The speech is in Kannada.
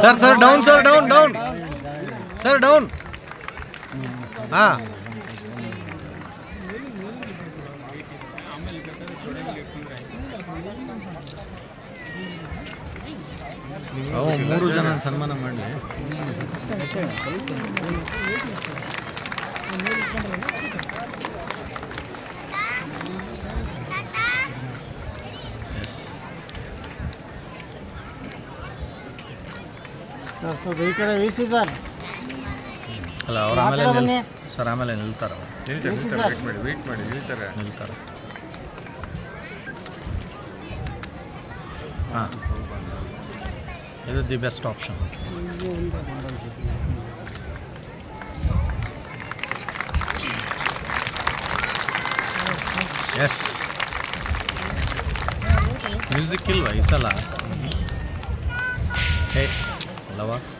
Sir sir down sir down down. Sir down. ಹಾ. ಮೂರು ಜನ ಸನ್ಮಾನ ಮಾಡಿ ಸ್ವಲ್ಪ ಈ ಕಡೆ ವೀಸಿ ಸರ್ ಅಲ್ಲ ಅವ್ರು ಆಮೇಲೆ ನಿಲ್- ಸರ್ ಆಮೇಲೆ ನಿಲ್ತಾರ ಅವ್ರು. ನಿಲ್ತಾರೆ ನಿಲ್ಸಿ ನಿಲ್ತಾರೆ ವೇಟ್ ಮಾಡಿ ವೇಟ್ ಮಾಡಿ ನಿಲ್ತಾರೆ. ನಿಲ್ತಾರ. ಹಾಂ. ಇದು the best option. Yes music ಇಲ್ವಾ ಈ ಸಲ? da.